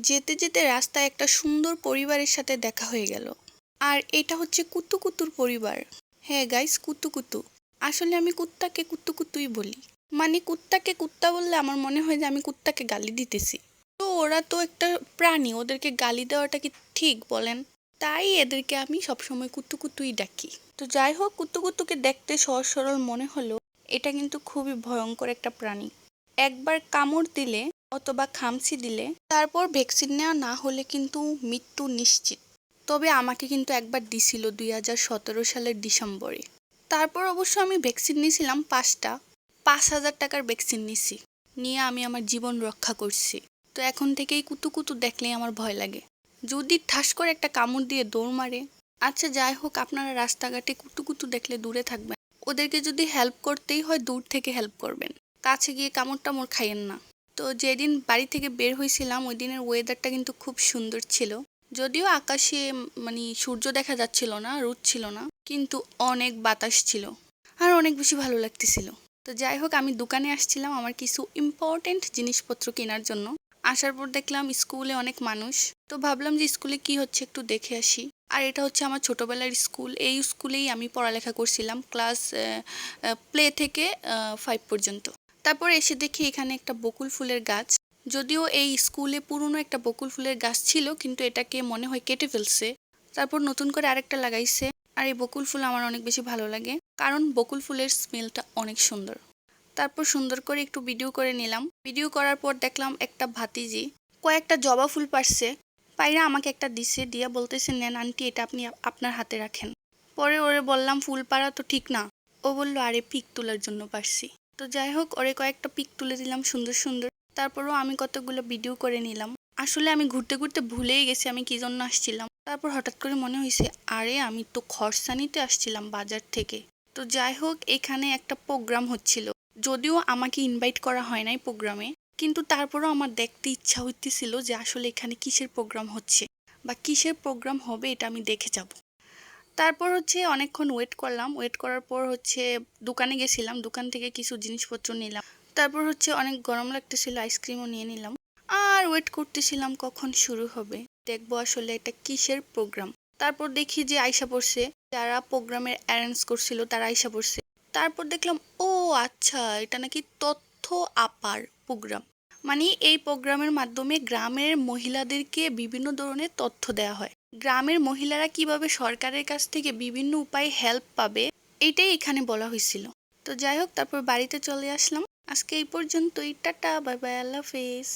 যেতে যেতে রাস্তায় একটা সুন্দর পরিবারের সাথে দেখা হয়ে গেল। আর এটা হচ্ছে কুতু কুতুর পরিবার। হ্যাঁ গাইস কুতু কুতু আসলে আমি কুত্তাকে কুত্তু কুতুই বলি। মানে কুত্তাকে কুত্তা বললে আমার মনে হয় যে আমি কুত্তাকে গালি দিতেছি। তো ওরা তো একটা প্রাণী, ওদেরকে গালি দেওয়াটা কি ঠিক বলেন? তাই এদেরকে আমি সবসময় কুত্তু কুতুই ডাকি। তো যাই হোক, কুত্তু কুত্তুকে দেখতে সহজ সরল মনে হলো এটা কিন্তু খুবই ভয়ঙ্কর একটা প্রাণী। একবার কামড় দিলে অথবা খামচি দিলে তারপর ভ্যাকসিন নেওয়া না হলে কিন্তু মৃত্যু নিশ্চিত। তবে আমাকে কিন্তু একবার দিছিল দুই হাজার সতেরো সালের ডিসেম্বরে। তারপর অবশ্য আমি ভ্যাকসিন নিয়েছিলাম পাঁচটা। পাঁচ হাজার টাকার ভ্যাকসিন নিছি। নিয়ে আমি আমার জীবন রক্ষা করছি। তো এখন থেকেই কুতু কুতু দেখলেই আমার ভয় লাগে। যদি ঠাস করে একটা কামড় দিয়ে দৌড় মারে আচ্ছা যাই হোক, আপনারা রাস্তাঘাটে কুতু কুতু দেখলে দূরে থাকবেন। ওদেরকে যদি হেল্প করতেই হয়, দূর থেকে হেল্প করবেন। কাছে গিয়ে কামড় টামড় খাইয়েন না। তো যেদিন বাড়ি থেকে বের হয়েছিলাম ওই দিনের ওয়েদারটা কিন্তু খুব সুন্দর ছিল। যদিও আকাশে মানে সূর্য দেখা যাচ্ছিল না, রোদ ছিল না, কিন্তু অনেক বাতাস ছিল আর অনেক বেশি ভালো লাগতেছিল। তো যাই হোক, আমি দোকানে আসছিলাম আমার কিছু ইম্পর্টেন্ট জিনিসপত্র কেনার জন্য। আসার পর দেখলাম স্কুলে অনেক মানুষ। তো ভাবলাম যে স্কুলে কি হচ্ছে একটু দেখে আসি। আর এটা হচ্ছে আমার ছোটোবেলার স্কুল এই স্কুলেই আমি পড়ালেখা করছিলাম ক্লাস প্লে থেকে ফাইভ পর্যন্ত। তারপর এসে দেখি এখানে একটা বকুল ফুলের গাছ। যদিও এই স্কুলে পুরনো একটা বকুল ফুলের গাছ ছিল, কিন্তু এটাকে মনে হয় কেটে ফেলছে। তারপর নতুন করে আরেকটা লাগাইছে, আর এই বকুল ফুল আমার অনেক বেশি ভালো লাগে, কারণ বকুল ফুলের স্মেলটা অনেক সুন্দর। তারপর সুন্দর করে একটু ভিডিও করে নিলাম। ভিডিও করার পর দেখলাম একটা ভাতিজি কয়েকটা জবা ফুল পারছে পায়রা আমাকে একটা দিছে, দিয়া বলতেছে, নেন আন্টি, এটা আপনি আপনার হাতে রাখেন। পরে ওরে বললাম, ফুল পাড়া তো ঠিক না। ও বলল, আরে পিক তোলার জন্য পারছি তো যাই হোক ওরে কয়েকটা পিক তুলে দিলাম সুন্দর সুন্দর। তারপরও আমি কতগুলো ভিডিও করে নিলাম। আসলে আমি ঘুরতে ঘুরতে ভুলেই গেছি, আমি কি জন্য আসছিলাম? তারপর হঠাৎ করে মনে হয়েছে আরে আমি তো খরসানিতে আসছিলাম বাজার থেকে। তো যাই হোক এখানে একটা প্রোগ্রাম হচ্ছিল। যদিও আমাকে ইনভাইট করা হয় নাই প্রোগ্রামে, কিন্তু তারপরও আমার দেখতে ইচ্ছা হইতেছিল যে আসলে এখানে কিসের প্রোগ্রাম হচ্ছে বা কিসের প্রোগ্রাম হবে এটা আমি দেখে যাব। তারপর হচ্ছে অনেকক্ষণ ওয়েট করলাম। ওয়েট করার পর হচ্ছে দোকানে গেছিলাম। দোকান থেকে কিছু জিনিসপত্র নিলাম। তারপর হচ্ছে অনেক গরম লাগতেছিল আইসক্রিমও নিয়ে নিলাম। আর ওয়েট করতেছিলাম কখন শুরু হবে। দেখব আসলে এটা কিসের প্রোগ্রাম তারপর দেখি যে আয়সা পড়ছে যারা প্রোগ্রামের অ্যারেঞ্জ করছিল তারা আয়সা পড়ছে তারপর দেখলাম, ও আচ্ছা এটা নাকি তথ্য আপার প্রোগ্রাম মানে এই প্রোগ্রামের মাধ্যমে গ্রামের মহিলাদেরকে বিভিন্ন ধরনের তথ্য দেওয়া হয়। গ্রামের মহিলারা কীভাবে সরকারের কাছ থেকে বিভিন্ন উপায়ে হেল্প পাবে এইটাই এখানে বলা হয়েছিল। তো যাই হোক, তারপর বাড়িতে চলে আসলাম। আজকে এই পর্যন্তই। টাটা, বাই বাই, আল্লাহ হাফেজ।